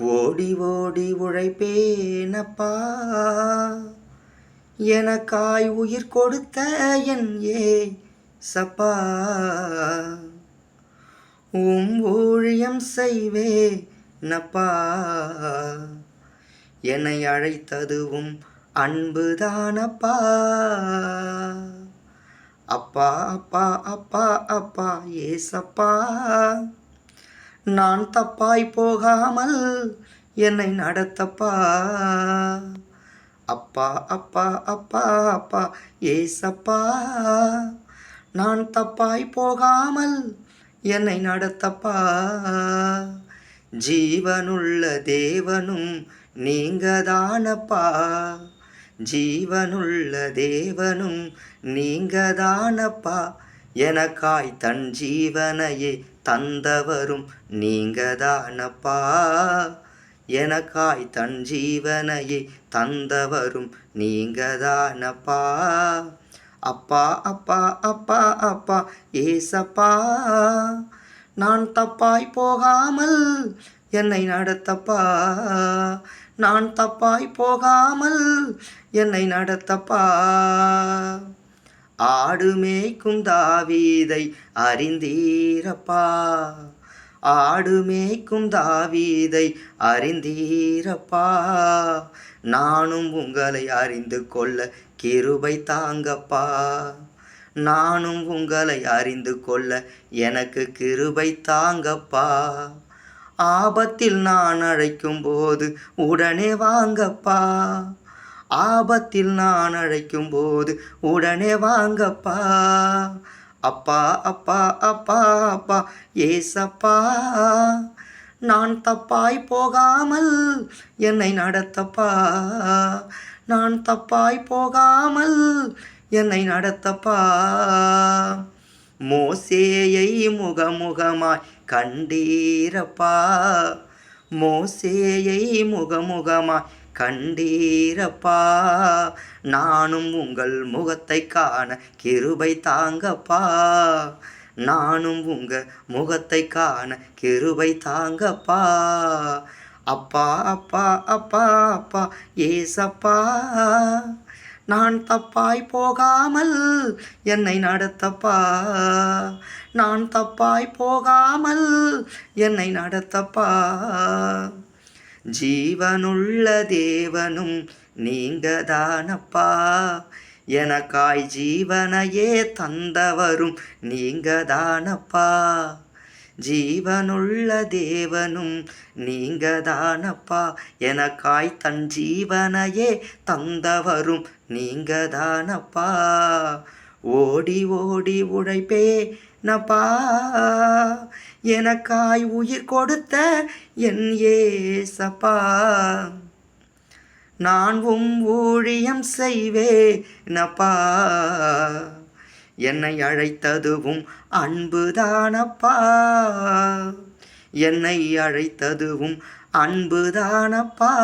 ஓடி ஓடி உழைப்பேனப்பா. எனக்காய் உயிர் கொடுத்த என் ஏ சப்பா உம் ஊழியம் செய்வே நப்பா என்னை அழைத்ததுவும் அன்புதானப்பா. அப்பா அப்பா அப்பா அப்பா ஏசப்பா. நான் தப்பாய் போகாமல் என்னை நடத்தப்பா. அப்பா அப்பா அப்பா அப்பா ஏசப்பா. நான் தப்பாய் போகாமல் என்னை நடத்தப்பா. ஜீவனுள்ள தேவனும் நீங்கதானப்பா. ஜீவனுள்ள தேவனும் நீங்கதானப்பா. எனக்காய் தன் ஜீவனையே தந்தவரும் நீங்கதானப்பா. எனக்காய் தன் ஜீவனையே தந்தவரும் நீங்கதானப்பா. அப்பா அப்பா அப்பா அப்பா ஏசப்பா. நான் தப்பாய் போகாமல் என்னை நடத்தப்பா. நான் தப்பாய் போகாமல் என்னை நடத்தப்பா. ஆடு மேய்க்கும் தாவீதை அறிந்தீரப்பா. ஆடு மேய்க்கும் தாவீதை அறிந்தீரப்பா. நானும் உங்களை அறிந்து கொள்ள கிருபை தாங்கப்பா. நானும் உங்களை அறிந்து கொள்ள எனக்கு கிருபை தாங்கப்பா. ஆபத்தில் நான் அழைக்கும் போது உடனே வாங்கப்பா. ஆபத்தில் நான் அழைக்கும் போது உடனே வாங்கப்பா. அப்பா அப்பா அப்பா அப்பா ஏசப்பா நான் தப்பாய் போகாமல் என்னை நடத்தப்பா. நான் தப்பாய் போகாமல் என்னை நடத்தப்பா. மோசேயை முகமுகமாய் கண்டீரப்பா. மோசேயை முகமுகமாய் கண்டீரப்பா நானும் உங்கள் முகத்தை காண கிருபை தாங்கப்பா. நானும் உங்க முகத்தை காண கிருபை தாங்கப்பா. அப்பா அப்பா அப்பா அப்பா ஏசப்பா நான் தப்பாய் போகாமல் என்னை நடத்தப்பா. நான் தப்பாய் போகாமல் என்னை நடத்தப்பா. ஜீவனுள்ள தேவனும் நீங்க தானப்பா எனக்காய் ஜீவனையே தந்தவரும் நீங்க தானப்பா ஜீவனுள்ள தேவனும் நீங்க தானப்பா எனக்காய் தன் ஜீவனையே தந்தவரும் நீங்க தானப்பா ஓடி ஓடி உழைப்பே நப்பா. எனக்காய் உயிர் கொடுத்த என் ஏசப்பா. நான் உம் ஊழியம் செய்வேனப்பா என்னை அழைத்ததுவும் அன்புதானப்பா. என்னை அழைத்ததுவும் அன்புதானப்பா.